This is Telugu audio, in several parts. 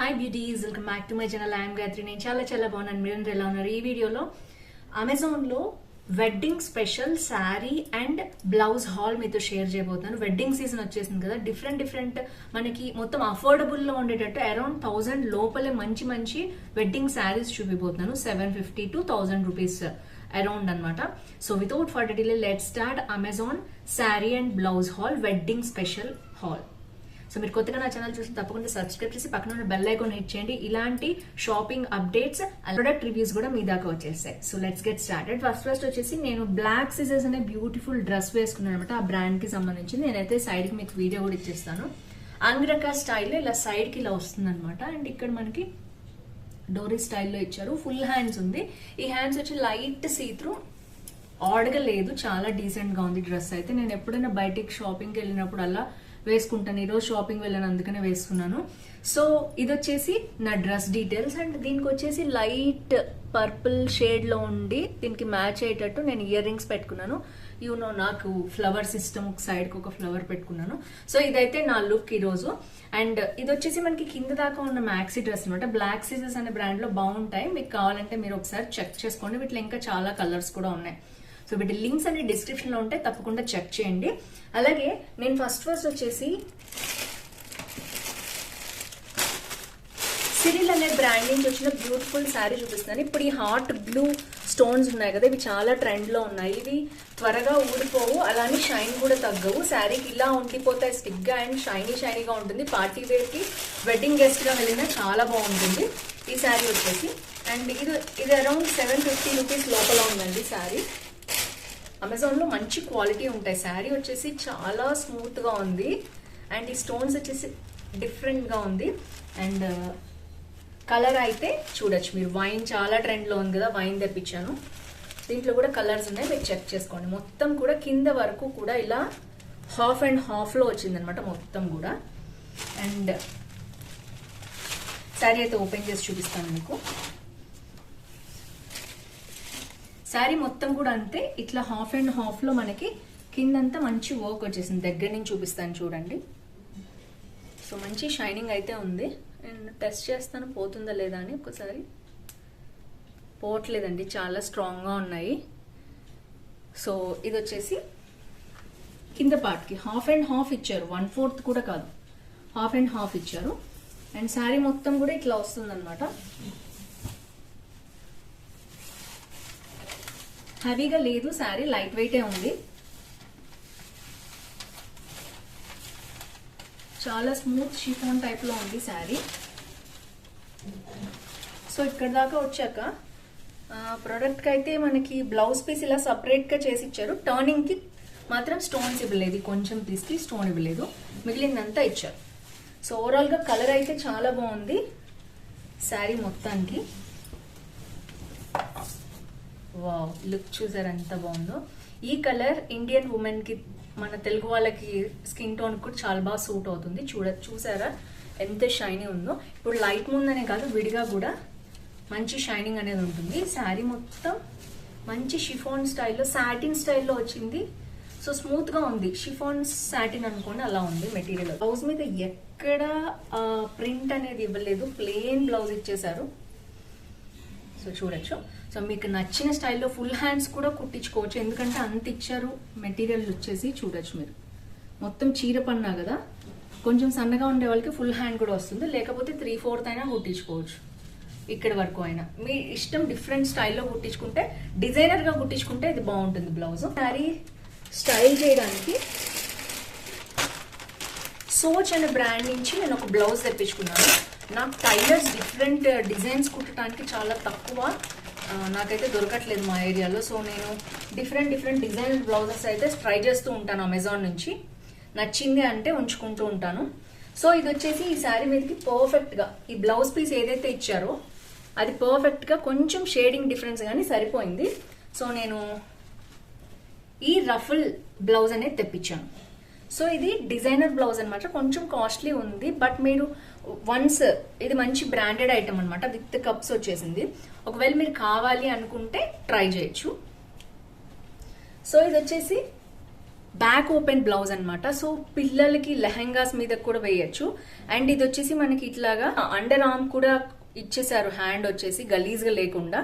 Hi beauties welcome back to my channel I'm Gayathri నేను చాలా చాలా బాగున్నాను. మీరు ఎలా ఉన్నారు? ఈ వీడియోలో అమెజాన్లో wedding special sari and blouse haul మీతో షేర్ చేయబోతున్నాను. వెడ్డింగ్ సీజన్ వచ్చేసింది కదా. డిఫరెంట్ డిఫరెంట్ మనకి మొత్తం అఫోర్డబుల్లో ఉండేటట్టు అరౌండ్ థౌజండ్ లోపలే మంచి మంచి wedding saris చూపిపోతున్నాను seven fifty to thousand rupees around అనమాట so without for delay let start Amazon sari and blouse haul wedding special haul so మీరు కొత్తగా నా ఛానల్ చూసి తప్పకుండా సబ్స్క్రైబ్ చేసి పక్కన ఉన్న బెల్ ఐకాన్ హిట్ చేయండి. ఇలాంటి షాపింగ్ అప్డేట్స్ ప్రొడక్ట్ రివ్యూస్ కూడా మీ దాకా వచ్చేస్తాయి. So let's get started first first వచ్చేసి నేను బ్లాక్ సిజర్స్ అనే బ్యూటిఫుల్ డ్రెస్ వేసుకున్నాను అనమాట. ఆ బ్రాండ్కి సంబంధించి నేనైతే సైడ్కి మీకు వీడియో కూడా ఇచ్చేస్తాను. అంగ్రక స్టైల్ ఇలా సైడ్కి ఇలా వస్తుంది అనమాట అండ్ ఇక్కడ మనకి డోరీ స్టైల్లో ఇచ్చారు. ఫుల్ హ్యాండ్స్ ఉంది. ఈ హ్యాండ్స్ వచ్చి లైట్ సీత్రూ ఆడగా లేదు. చాలా డీసెంట్గా ఉంది డ్రెస్ అయితే. నేను ఎప్పుడైనా బయటికి షాపింగ్కి వెళ్ళినప్పుడు అలా వేసుకుంటాను. ఈరోజు షాపింగ్ వెళ్ళాను అందుకనే వేసుకున్నాను. సో ఇది వచ్చేసి నా డ్రెస్ డీటెయిల్స్ అండ్ దీనికి వచ్చేసి లైట్ పర్పుల్ షేడ్లో ఉండి దీనికి మ్యాచ్ అయ్యేటట్టు నేను ఇయర్ రింగ్స్ పెట్టుకున్నాను. యూనో నాకు ఫ్లవర్ సిస్టమ్ ఒక సైడ్కి ఒక ఫ్లవర్ పెట్టుకున్నాను. సో ఇదైతే నా లుక్ ఈరోజు అండ్ ఇది వచ్చేసి మనకి కింద దాకా ఉన్న మ్యాక్సీ డ్రెస్ అనమాట బ్లాక్ సీజెస్ అనే బ్రాండ్లో బాగుంటాయి. మీకు కావాలంటే మీరు ఒకసారి చెక్ చేసుకోండి. వీటిలో ఇంకా చాలా కలర్స్ కూడా ఉన్నాయి. సో వీటి లింక్స్ అన్ని డిస్క్రిప్షన్లో ఉంటే ఉంటాయి. తప్పకుండా చెక్ చేయండి. అలాగే నేను ఫస్ట్ ఫస్ట్ వచ్చేసి సిరిల్ అనే బ్రాండ్ నుంచి వచ్చిన బ్యూటిఫుల్ శారీ చూపిస్తున్నాను. ఇప్పుడు ఈ హాట్ బ్లూ స్టోన్స్ ఉన్నాయి కదా ఇవి చాలా ట్రెండ్లో ఉన్నాయి. ఇవి త్వరగా ఊడిపోవు అలానే షైన్ కూడా తగ్గవు. శారీకి ఇలా ఉండిపోతాయి స్టిక్గా అండ్ షైనీ షైనీగా ఉంటుంది. పార్టీ వేర్కి వెడ్డింగ్ గెస్ట్గా వెళ్ళినా చాలా బాగుంటుంది. ఈ శారీ వచ్చేసి. అండ్ ఇది ఇది అరౌండ్ సెవెన్ ఫిఫ్టీ రూపీస్ లోపల ఉందండి శారీ అమెజాన్లో మంచి క్వాలిటీ ఉంటాయి. శారీ వచ్చేసి చాలా స్మూత్గా ఉంది. అండ్ ఈ స్టోన్స్ వచ్చేసి డిఫరెంట్గా ఉంది. అండ్ కలర్ అయితే చూడొచ్చు. మీరు వైన్ చాలా ట్రెండ్లో ఉంది కదా వైన్ తెప్పించాను. దీంట్లో కూడా కలర్స్ ఉన్నాయి. మీరు చెక్ చేసుకోండి. మొత్తం కూడా కింద వరకు కూడా ఇలా హాఫ్ అండ్ హాఫ్లో వచ్చిందనమాట మొత్తం కూడా. అండ్ శారీ అయితే ఓపెన్ చేసి చూపిస్తాను మీకు. శారీ మొత్తం కూడా అంతే ఇట్లా హాఫ్ అండ్ హాఫ్లో మనకి కిందంతా మంచి వర్క్ వచ్చేసింది. దగ్గర నుంచి చూపిస్తాను చూడండి. సో మంచి షైనింగ్ అయితే ఉంది. అండ్ టెస్ట్ చేస్తాను పోతుందా లేదా అని ఒకసారి పోవట్లేదండి చాలా స్ట్రాంగ్గా ఉన్నాయి. సో ఇది వచ్చేసి కింద పార్ట్కి హాఫ్ అండ్ హాఫ్ ఇచ్చారు. వన్ ఫోర్త్ కూడా కాదు. హాఫ్ అండ్ హాఫ్ ఇచ్చారు. అండ్ శారీ మొత్తం కూడా ఇట్లా వస్తుందన్నమాట. హెవీగా లేదు శారీ లైట్ వెయిటే ఉంది. చాలా స్మూత్ షిఫోన్ టైప్లో ఉంది శారీ. సో ఇక్కడ దాకా వచ్చాక ప్రోడక్ట్కి అయితే మనకి బ్లౌజ్ పీస్ ఇలా సపరేట్గా చేసి ఇచ్చారు. టర్నింగ్కి మాత్రం స్టోన్స్ ఇవ్వలేదు. కొంచెం పీస్కి స్టోన్ ఇవ్వలేదు. మిగిలిందంతా ఇచ్చారు. సో ఓవరాల్గా కలర్ అయితే చాలా బాగుంది. శారీ మొత్తానికి. వావ్ లుక్ చూసారు ఎంత బాగుందో. ఈ కలర్ ఇండియన్ ఉమెన్కి మన తెలుగు వాళ్ళకి స్కిన్ టోన్ కూడా చాలా బాగా సూట్ అవుతుంది. చూడ చూసారా? ఎంత షైనీ ఉందో. ఇప్పుడు లైట్ ముందనే కాదు విడిగా కూడా మంచి షైనింగ్ అనేది ఉంటుంది. శారీ మొత్తం మంచి షిఫాన్ స్టైల్లో సాటిన్ స్టైల్లో వచ్చింది. సో స్మూత్గా ఉంది. షిఫాన్ సాటిన్ అనుకోండి అలా ఉంది మెటీరియల్. బ్లౌజ్ మీద ఎక్కడ ప్రింట్ అనేది ఇవ్వలేదు. ప్లెయిన్ బ్లౌజ్ ఇచ్చేసారు సో చూడొచ్చు. సో మీకు నచ్చిన స్టైల్లో ఫుల్ హ్యాండ్స్ కూడా కుట్టించుకోవచ్చు. ఎందుకంటే అంత ఇచ్చారు మెటీరియల్ వచ్చేసి చూడొచ్చు మీరు. మొత్తం చీర పన్నా కదా? కొంచెం సన్నగా ఉండే వాళ్ళకి ఫుల్ హ్యాండ్ కూడా వస్తుంది. లేకపోతే త్రీ ఫోర్త్ అయినా కుట్టించుకోవచ్చు. ఇక్కడ వరకు అయినా. మీ ఇష్టం డిఫరెంట్ స్టైల్లో కుట్టించుకుంటే డిజైనర్గా కుట్టించుకుంటే ఇది బాగుంటుంది బ్లౌజ్. శారీ స్టైల్ చేయడానికి సోచ్ అనే బ్రాండ్ నుంచి నేను ఒక బ్లౌజ్ తెప్పించుకున్నాను. నాకు టైలర్స్ డిఫరెంట్ డిజైన్స్ కుట్టడానికి చాలా తక్కువ నాకైతే దొరకట్లేదు మా ఏరియాలో. సో నేను డిఫరెంట్ డిఫరెంట్ డిజైన్ బ్లౌజెస్ అయితే ట్రై చేస్తూ ఉంటాను అమెజాన్ నుంచి. నచ్చింది అంటే ఉంచుకుంటూ ఉంటాను. సో ఇది వచ్చేసి ఈ శారీ మీదకి పర్ఫెక్ట్గా ఈ బ్లౌజ్ పీస్ ఏదైతే ఇచ్చారో అది పర్ఫెక్ట్గా కొంచెం షేడింగ్ డిఫరెన్స్ కానీ సరిపోయింది. సో నేను ఈ రఫుల్ బ్లౌజ్ అనేది తెప్పించాను. సో ఇది డిజైనర్ బ్లౌజ్ అనమాట కొంచెం కాస్ట్లీ ఉంది. బట్ మీరు వన్స్ ఇది మంచి బ్రాండెడ్ ఐటమ్ అనమాట విత్ కప్స్ వచ్చేసింది. ఒకవేళ మీరు కావాలి అనుకుంటే ట్రై చేయొచ్చు. సో ఇది వచ్చేసి బ్యాక్ ఓపెన్ బ్లౌజ్ అనమాట సో పిల్లలకి లెహెంగాస్ మీద కూడా వేయచ్చు. అండ్ ఇది వచ్చేసి మనకి ఇట్లాగా అండర్ ఆర్మ్ కూడా ఇచ్చేసారు. హ్యాండ్ వచ్చేసి గలీజ్గా లేకుండా.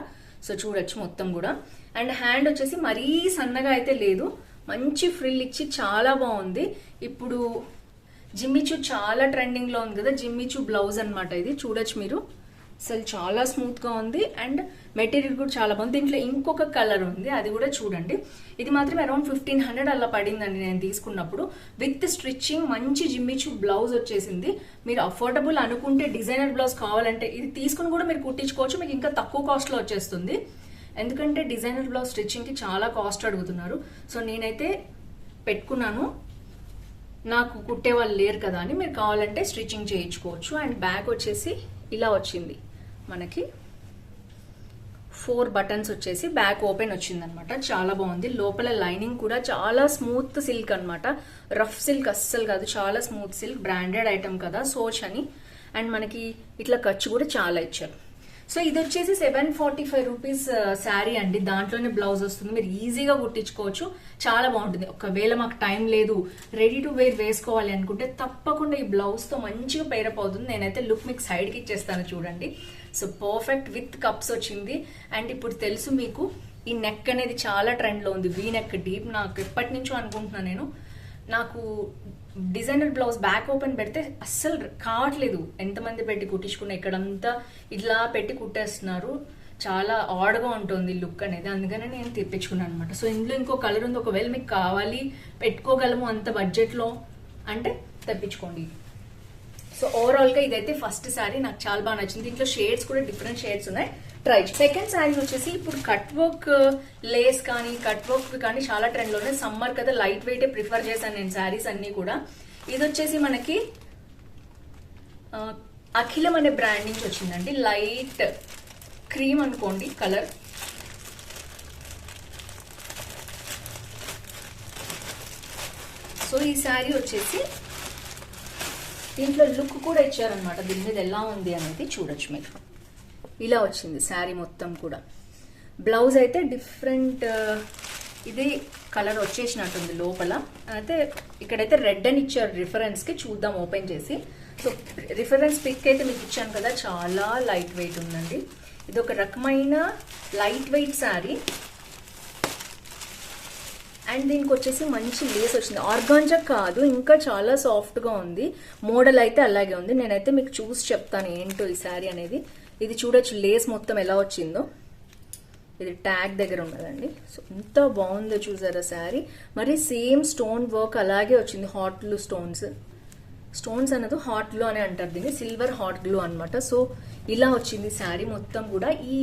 సో చూడొచ్చు మొత్తం కూడా. అండ్ హ్యాండ్ వచ్చేసి మరీ సన్నగా అయితే లేదు. మంచి ఫ్రిల్ ఇచ్చి చాలా బాగుంది. ఇప్పుడు జిమ్మిచూ చాలా ట్రెండింగ్లో ఉంది కదా జిమ్మిచూ బ్లౌజ్ అనమాట ఇది. చూడొచ్చు మీరు. అసలు చాలా స్మూత్గా ఉంది అండ్ మెటీరియల్ కూడా చాలా బాగుంది. దీంట్లో ఇంకొక కలర్ ఉంది అది కూడా చూడండి. ఇది మాత్రం అరౌండ్ ఫిఫ్టీన్ హండ్రెడ్ అలా పడిందండి నేను తీసుకున్నప్పుడు. విత్ స్టిచ్చింగ్ మంచి జిమ్మిచు బ్లౌజ్ వచ్చేసింది. మీరు అఫోర్డబుల్ అనుకుంటే డిజైనర్ బ్లౌజ్ కావాలంటే ఇది తీసుకుని కూడా మీరు కుట్టించుకోవచ్చు. మీకు ఇంకా తక్కువ కాస్ట్లో వచ్చేస్తుంది. ఎందుకంటే డిజైనర్ బ్లౌజ్ స్టిచ్చింగ్కి చాలా కాస్ట్ అడుగుతున్నారు. సో నేనైతే పెట్టుకున్నాను. నాకు కుట్టే వాళ్ళు లేరు కదా అని మీరు కావాలంటే స్టిచ్చింగ్ చేయించుకోవచ్చు. అండ్ బ్యాగ్ వచ్చేసి ఇలా వచ్చింది. మనకి ఫోర్ బటన్స్ వచ్చేసి బ్యాక్ ఓపెన్ వచ్చిందనమాట. చాలా బాగుంది. లోపల లైనింగ్ కూడా చాలా స్మూత్ సిల్క్ అన్నమాట. రఫ్ సిల్క్ అస్సలు కాదు. చాలా స్మూత్ సిల్క్ బ్రాండెడ్ ఐటమ్ కదా సోచ్ అని. అండ్ మనకి ఇట్లా ఖర్చు కూడా చాలా ఇచ్చారు. సో ఇది వచ్చేసి seven forty five rupees sari అండి. దాంట్లోనే బ్లౌజ్ వస్తుంది. మీరు ఈజీగా కుట్టించుకోవచ్చు. చాలా బాగుంటుంది. ఒకవేళ మాకు టైం లేదు రెడీ టు వేర్ వేసుకోవాలి అనుకుంటే తప్పకుండా ఈ బ్లౌజ్తో మంచిగా పేరప్ అవుతుంది. నేనైతే లుక్ మీకు సైడ్కి ఇచ్చేస్తాను చూడండి. సో పర్ఫెక్ట్ విత్ కప్స్ వచ్చింది. అండ్ ఇప్పుడు తెలుసు మీకు ఈ నెక్ అనేది చాలా ట్రెండ్లో ఉంది. వీ నెక్ డీప్ నాకు ఎప్పటి నుంచో అనుకుంటున్నాను నేను. నాకు డిజైనర్ బ్లౌజ్ బ్యాక్ ఓపెన్ పెడితే అస్సలు కావట్లేదు. ఎంతమంది పెట్టి కుట్టించుకున్న ఇక్కడంతా ఇట్లా పెట్టి కుట్టేస్తున్నారు. చాలా ఆడ్గా ఉంటుంది లుక్ అనేది. అందుకనే నేను తెప్పించుకున్నాను అనమాట సో ఇందులో ఇంకో కలర్ ఉంది. ఒకవేళ మీకు కావాలి పెట్టుకోగలము అంత బడ్జెట్లో అంటే తెప్పించుకోండి. సో ఓవరాల్గా ఇదైతే ఫస్ట్ శారీ నాకు చాలా బాగా నచ్చింది. దీంట్లో షేడ్స్ కూడా డిఫరెంట్ షేడ్స్ ఉన్నాయి. ట్రై సెకండ్ శారీ వచ్చేసి ఇప్పుడు కట్ వర్క్ లేస్ కానీ కట్ వర్క్ కానీ చాలా ట్రెండ్ సమ్మర్ కదా లైట్ వెయిట్ ప్రిఫర్ చేశాను నేను శారీస్ అన్ని కూడా. ఇది వచ్చేసి మనకి అఖిలం అనే బ్రాండ్ నుంచి వచ్చిందండి. లైట్ క్రీమ్ అనుకోండి కలర్ సో ఈ శారీ వచ్చేసి దీంట్లో లుక్ కూడా ఇచ్చారనమాట దీని మీద ఎలా ఉంది అనేది చూడొచ్చు మీరు. ఇలా వచ్చింది శారీ మొత్తం కూడా. బ్లౌజ్ అయితే డిఫరెంట్ ఇది కలర్ వచ్చేసినట్టుంది లోపల. అయితే ఇక్కడైతే రెడ్ అని ఇచ్చారు రిఫరెన్స్కి చూద్దాం ఓపెన్ చేసి. సో రిఫరెన్స్ పిక్ అయితే మీకు ఇచ్చాను కదా చాలా లైట్ వెయిట్ ఉందండి. ఇది ఒక రకమైన లైట్ వెయిట్ శారీ. అండ్ దీనికి వచ్చేసి మంచి లేస్ వచ్చింది. ఆర్గాంజా కాదు ఇంకా చాలా సాఫ్ట్గా ఉంది. మోడల్ అయితే అలాగే ఉంది. నేనైతే మీకు చూసి చెప్తాను ఏంటో ఈ శారీ అనేది. ఇది చూడొచ్చు లేస్ మొత్తం ఎలా వచ్చిందో. ఇది ట్యాగ్ దగ్గర ఉన్నదండి. సో ఎంత బాగుందో చూసారా శారీ. మరి సేమ్ స్టోన్ వర్క్ అలాగే వచ్చింది హాట్ గ్లూ స్టోన్స్. స్టోన్స్ అన్నది హాట్ గ్లూ అని అంటారు దీన్ని సిల్వర్ హాట్ గ్లూ అన్నమాట. సో ఇలా వచ్చింది శారీ మొత్తం కూడా. ఈ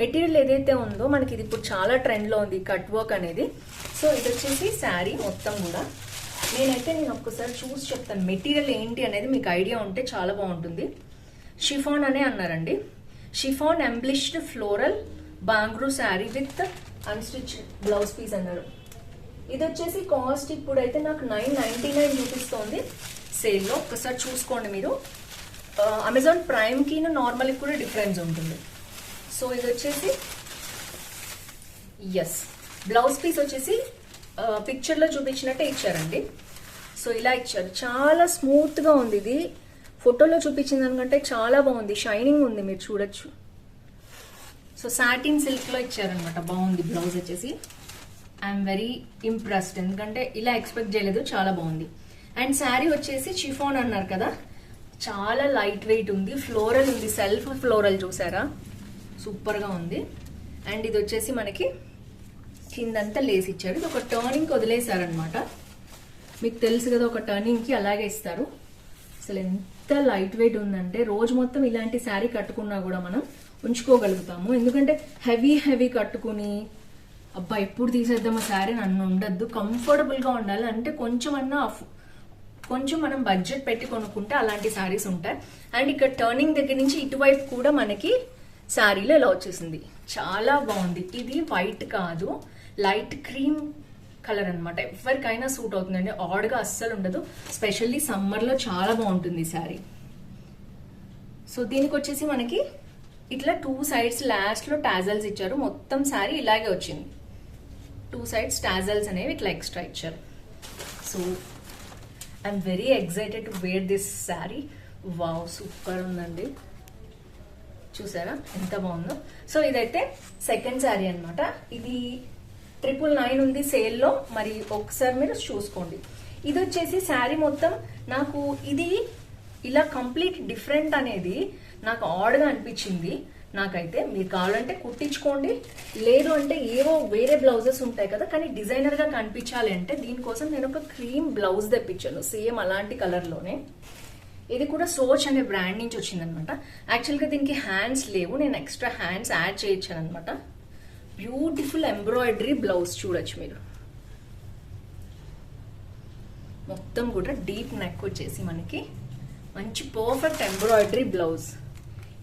మెటీరియల్ ఏదైతే ఉందో మనకి ఇది ఇప్పుడు చాలా ట్రెండ్లో ఉంది కట్ వర్క్ అనేది. సో ఇది వచ్చేసి శారీ మొత్తం కూడా. నేనైతే నేను ఒక్కసారి చూసి చెప్తాను మెటీరియల్ ఏంటి అనేది మీకు ఐడియా ఉంటే చాలా బాగుంటుంది. షిఫాన్ అనే అన్నారండి. Chiffon embellished floral బాంగ్రూ sari with unstitched blouse piece అన్నారు. ఇది వచ్చేసి కాస్ట్ ఇప్పుడైతే నాకు నైన్ నైంటీ నైన్ చూపిస్తోంది సేల్లో ఒకసారి చూసుకోండి మీరు. అమెజాన్ ప్రైమ్కి నార్మల్కి కూడా డిఫరెన్స్ ఉంటుంది. సో ఇది వచ్చేసి ఎస్ బ్లౌజ్ పీస్ వచ్చేసి పిక్చర్లో చూపించినట్టే ఇచ్చారండి. సో ఇలా ఇచ్చారు. చాలా స్మూత్గా ఉంది ఇది. ఫోటోలో చూపించిన దానికంటే చాలా బాగుంది. షైనింగ్ ఉంది మీరు చూడొచ్చు. సో సాటిన్ సిల్క్లో ఇచ్చారనమాట బాగుంది బ్లౌజ్ వచ్చేసి. ఐఎమ్ వెరీ ఇంప్రెస్డ్ ఎందుకంటే ఇలా ఎక్స్పెక్ట్ చేయలేదు. చాలా బాగుంది. అండ్ శారీ వచ్చేసి చిఫోన్ అన్నారు కదా. చాలా లైట్ వెయిట్ ఉంది. ఫ్లోరల్ ఉంది. సెల్ఫ్ ఫ్లోరల్ చూసారా? సూపర్గా ఉంది. అండ్ ఇది వచ్చేసి మనకి కిందంతా లేసి ఇచ్చారు. ఇది ఒక టర్నింగ్కి వదిలేశారనమాట మీకు తెలుసు కదా ఒక టర్నింగ్కి అలాగే ఇస్తారు. అసలు ఎంత లైట్ వెయిట్ ఉందంటే రోజు మొత్తం ఇలాంటి శారీ కట్టుకున్నా కూడా మనం ఉంచుకోగలుగుతాము. ఎందుకంటే హెవీ హెవీ కట్టుకుని అబ్బా ఎప్పుడు తీసేద్దాం ఆ శారీ నన్ను ఉండద్దు. కంఫర్టబుల్గా ఉండాలి. అంటే కొంచెం అన్నా కొంచెం మనం బడ్జెట్ పెట్టి కొనుక్కుంటే అలాంటి శారీస్ ఉంటాయి. అండ్ ఇక్కడ టర్నింగ్ దగ్గర నుంచి ఇటువైపు కూడా మనకి శారీలో ఇలా వచ్చేసింది చాలా బాగుంది. ఇది వైట్ కాదు. లైట్ క్రీమ్ కలర్ అనమాట ఎవరికైనా సూట్ అవుతుందండి. ఆడ్గా అస్సలు ఉండదు. స్పెషల్లీ సమ్మర్లో చాలా బాగుంటుంది ఈ శారీ సో దీనికి వచ్చేసి మనకి ఇట్లా టూ సైడ్స్ లాస్ట్లో టాజల్స్ ఇచ్చారు. మొత్తం శారీ ఇలాగే వచ్చింది. టూ సైడ్స్ టాజల్స్ అనేవి ఇట్లా ఎక్స్ట్రా ఇచ్చారు. So I'm very excited to wear this sari wow super ఉందండి. చూసారా? ఎంత బాగుందో. సో ఇదైతే సెకండ్ శారీ అన్నమాట. ఇది ట్రిపుల్ నైన్ ఉంది సేల్లో మరి ఒకసారి మీరు చూసుకోండి. ఇది వచ్చేసి శారీ మొత్తం నాకు ఇది ఇలా కంప్లీట్ డిఫరెంట్ అనేది నాకు ఆడ్గా అనిపించింది. నాకైతే మీరు కావాలంటే కుట్టించుకోండి. లేదు అంటే ఏవో వేరే బ్లౌజెస్ ఉంటాయి కదా కానీ డిజైనర్గా కనిపించాలి అంటే దీనికోసం నేను ఒక క్రీమ్ బ్లౌజ్ తెప్పించాను సేమ్ అలాంటి కలర్లోనే. ఇది కూడా సోచ్ అనే బ్రాండ్ నుంచి వచ్చిందనమాట. యాక్చువల్గా దీనికి హ్యాండ్స్ లేవు నేను ఎక్స్ట్రా హ్యాండ్స్ యాడ్ చేయించాను అనమాట బ్యూటిఫుల్ ఎంబ్రాయిడరీ బ్లౌజ్ చూడొచ్చు మీరు మొత్తం కూడా డీప్ నెక్ వచ్చేసి మనకి మంచి పర్ఫెక్ట్ ఎంబ్రాయిడరీ బ్లౌజ్.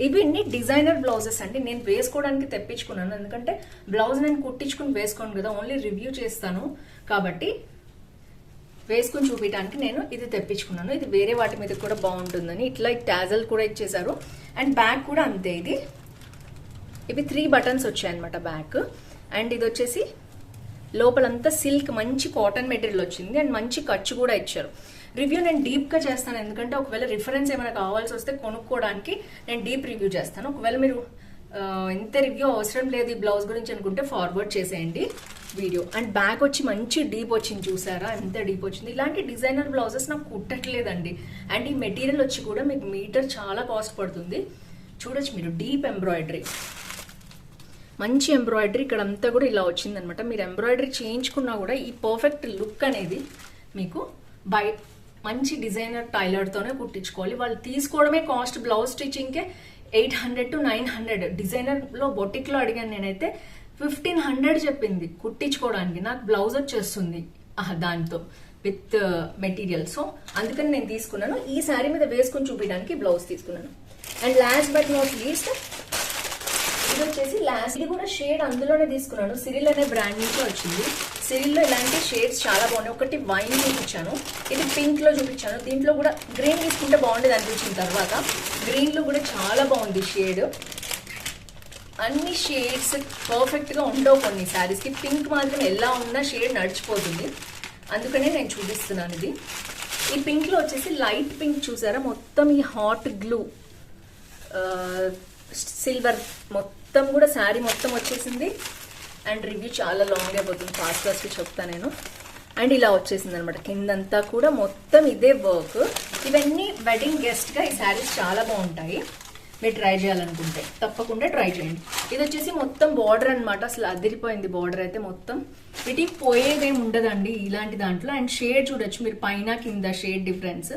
ఇవన్నీ డిజైనర్ బ్లౌజెస్ అండి. నేను వేసుకోవడానికి తెప్పించుకున్నాను. ఎందుకంటే బ్లౌజ్ నేను కుట్టించుకుని వేసుకోను కదా ఓన్లీ రివ్యూ చేస్తాను. కాబట్టి వేసుకుని చూపించడానికి నేను ఇది తెప్పించుకున్నాను. ఇది వేరే వాటి మీద కూడా బాగుంటుందని. ఇట్లా టాజల్ కూడా ఇచ్చేసారు అండ్ బ్యాగ్ కూడా అంతే ఇది. ఇవి త్రీ బటన్స్ వచ్చాయన్నమాట బ్యాక్ అండ్ ఇది వచ్చేసి లోపలంతా సిల్క్ మంచి కాటన్ మెటీరియల్ వచ్చింది. అండ్ మంచి ఖర్చు కూడా ఇచ్చారు. రివ్యూ నేను డీప్గా చేస్తాను. ఎందుకంటే ఒకవేళ రిఫరెన్స్ ఏమైనా కావాల్సి వస్తే కొనుక్కోవడానికి నేను డీప్ రివ్యూ చేస్తాను. ఒకవేళ మీరు ఇంత రివ్యూ అవసరం లేదు ఈ బ్లౌజ్ గురించి అనుకుంటే ఫార్వర్డ్ చేసేయండి వీడియో అండ్ బ్యాక్ వచ్చి మంచి డీప్ వచ్చింది చూసారా? ఎంత డీప్ వచ్చింది? ఇలాంటి డిజైనర్ బ్లౌజెస్ నాకు కుట్టట్లేదండి. అండ్ ఈ మెటీరియల్ వచ్చి కూడా మీకు మీటర్ చాలా కాస్ట్ పడుతుంది. చూడొచ్చు మీరు. డీప్ ఎంబ్రాయిడరీ మంచి ఎంబ్రాయిడరీ ఇక్కడ అంతా కూడా ఇలా వచ్చిందనమాట. మీరు ఎంబ్రాయిడరీ చేయించుకున్నా కూడా ఈ పర్ఫెక్ట్ లుక్ అనేది మీకు బై మంచి డిజైనర్ టైలర్తోనే కుట్టించుకోవాలి. వాళ్ళు తీసుకోవడమే cost blouse స్టిచ్చింగ్కే eight hundred to nine hundred డిజైనర్లో బొటిక్లో అడిగాను నేనైతే ఫిఫ్టీన్ హండ్రెడ్ చెప్పింది కుట్టించుకోవడానికి. నాకు బ్లౌజ్ వచ్చేస్తుంది దాంతో విత్ మెటీరియల్ uh, సో అందుకని నేను తీసుకున్నాను. ఈ శారీ మీద వేసుకుని చూపించడానికి బ్లౌజ్ తీసుకున్నాను. And last but not least ఇది వచ్చేసి లాస్ట్ ఇది కూడా షేడ్ అందులోనే తీసుకున్నాను. సిరిల్ అనే బ్రాండ్ నుంచి వచ్చింది. సిరిల్లో ఇలాంటి షేడ్స్ చాలా బాగున్నాయి. ఒకటి వైన్ చూపించాను ఇది పింక్లో చూపించాను. దీంట్లో కూడా గ్రీన్ తీసుకుంటే బాగుండేది అనిపించిన తర్వాత గ్రీన్లో కూడా చాలా బాగుంది షేడ్ అన్ని షేడ్స్ పర్ఫెక్ట్గా ఉండవు కొన్ని శారీస్కి పింక్ మాత్రం ఎలా ఉన్నా షేడ్ నడిచిపోతుంది. అందుకనే నేను చూపిస్తున్నాను ఇది. ఈ పింక్లో వచ్చేసి లైట్ పింక్ చూసారా? మొత్తం ఈ హాట్ గ్లూ సిల్వర్ మొత్తం మొత్తం కూడా శారీ మొత్తం వచ్చేసింది. అండ్ రివ్యూ చాలా లాంగ్ అయిపోతుంది ఫాస్ట్ ఫాస్ట్గా చెప్తాను నేను. అండ్ ఇలా వచ్చేసింది అనమాట కిందంతా కూడా మొత్తం ఇదే వర్క్ ఇవన్నీ వెడ్డింగ్ గెస్ట్గా ఈ శారీస్ చాలా బాగుంటాయి. మీరు ట్రై చేయాలనుకుంటే. తప్పకుండా ట్రై చేయండి. ఇది వచ్చేసి మొత్తం బార్డర్ అనమాట అసలు అదిరిపోయింది బార్డర్ అయితే మొత్తం. వీటికి పోయేదేం ఉండదండి ఇలాంటి దాంట్లో. అండ్ షేడ్ చూడొచ్చు. మీరు పైన కింద షేడ్ డిఫరెన్స్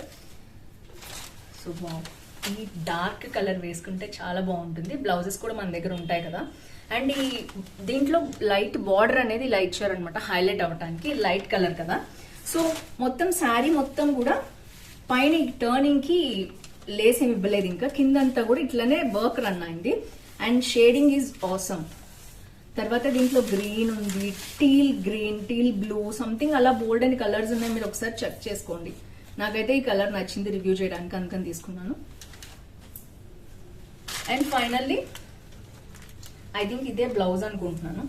సో బాగుంది ఈ డార్క్ కలర్ వేసుకుంటే చాలా బాగుంటుంది. బ్లౌజెస్ కూడా మన దగ్గర ఉంటాయి కదా. అండ్ ఈ దీంట్లో లైట్ బార్డర్ అనేది లైట్ షేర్ అనమాట హైలైట్ అవ్వడానికి లైట్ కలర్ కదా. సో మొత్తం శారీ మొత్తం కూడా పైన టర్నింగ్కి లేస్ ఏమి ఇవ్వలేదు ఇంకా. కిందంతా కూడా ఇట్లనే వర్క్ రన్ అయింది. అండ్ షేడింగ్ ఈజ్ ఆసమ్ తర్వాత దీంట్లో గ్రీన్ ఉంది teal green teal blue something అలా బోల్డ్ అని కలర్స్ ఉన్నాయి. మీరు ఒకసారి చెక్ చేసుకోండి. నాకైతే ఈ కలర్ నచ్చింది రివ్యూ చేయడానికి అందుకని తీసుకున్నాను. అండ్ ఫైనల్లీ ఐ థింక్ ఇదే బ్లౌజ్ అనుకుంటున్నాను.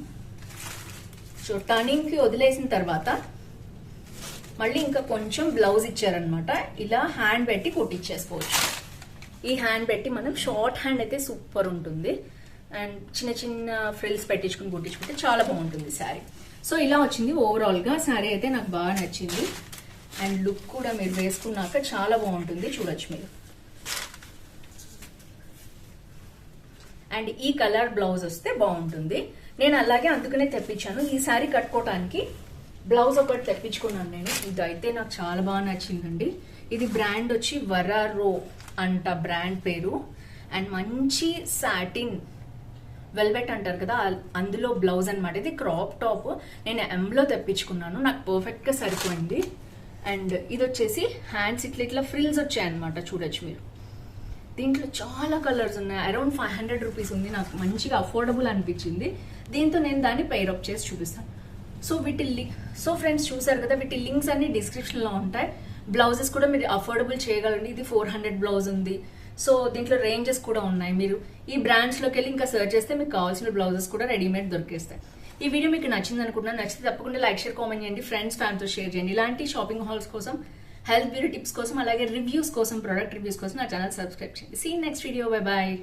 సో టర్నింగ్కి వదిలేసిన తర్వాత మళ్ళీ ఇంకా కొంచెం బ్లౌజ్ ఇచ్చారనమాట ఇలా హ్యాండ్ పెట్టి కుట్టించేసుకోవచ్చు ఈ హ్యాండ్ పెట్టి మనం షార్ట్ హ్యాండ్ అయితే సూపర్ ఉంటుంది. అండ్ చిన్న చిన్న ఫ్రిల్స్ పెట్టించుకుని కుట్టించుకుంటే చాలా బాగుంటుంది శారీ సో ఇలా వచ్చింది. ఓవరాల్గా శారీ అయితే నాకు బాగా నచ్చింది. అండ్ లుక్ కూడా మీరు వేసుకున్నాక చాలా బాగుంటుంది చూడొచ్చు మీరు. అండ్ ఈ కలర్ బ్లౌజ్ వస్తే బాగుంటుంది. నేను అలాగే అందుకనే తెప్పించాను. ఈ శారీ కట్టుకోవటానికి బ్లౌజ్ ఒకటి తెప్పించుకున్నాను నేను. ఇది అయితే నాకు చాలా బాగా నచ్చిందండి. ఇది బ్రాండ్ వచ్చి వరారో అంట బ్రాండ్ పేరు. అండ్ మంచి సాటిన్ వెల్వెట్ అంటారు కదా అందులో బ్లౌజ్ అనమాట ఇది క్రాప్ టాప్. నేను ఎంలో తెప్పించుకున్నాను. నాకు పర్ఫెక్ట్గా సరిపోయింది. అండ్ ఇది వచ్చేసి హ్యాండ్స్ ఇట్లా ఇట్లా ఫ్రిల్స్ వచ్చాయన్నమాట చూడొచ్చు మీరు. దీంట్లో చాలా కలర్స్ ఉన్నాయి. అరౌండ్ ఫైవ్ హండ్రెడ్ రూపీస్ ఉంది. నాకు మంచిగా అఫోర్డబుల్ అనిపించింది. దీంతో నేను దాన్ని పైరప్ చేసి చూపిస్తాను. సో వీటి లింక్ సో ఫ్రెండ్స్ చూసారు కదా వీటి లింక్స్ అన్ని డిస్క్రిప్షన్లో ఉంటాయి. బ్లౌజెస్ కూడా మీరు అఫోర్డబుల్ చేయగలండి. ఇది ఫోర్ హండ్రెడ్ బ్లౌజ్ ఉంది. సో దీంట్లో రేంజెస్ కూడా ఉన్నాయి. మీరు ఈ బ్రాండ్స్లోకి వెళ్ళి ఇంకా సెర్చ్ చేస్తే మీకు కావాల్సిన బ్లౌజెస్ కూడా రెడీమేడ్ దొరికేస్తాయి. ఈ వీడియో మీకు నచ్చింది అనుకుంటున్నాను. నచ్చితే తప్పకుండా లైక్ షేర్ కామెంట్ చేయండి. ఫ్రెండ్స్ ఫ్యామిలీతో షేర్ చేయండి. ఇలాంటి షాపింగ్ హాల్స్ కోసం హెల్త్ బ్యూటీ టిప్స్ కోసం అలాగే రివ్యూస్ కోసం ప్రొడక్ట్ రివ్యూస్ కోసం నా ఛానల్ సబ్స్క్రైబ్ చేయండి see next video bye bye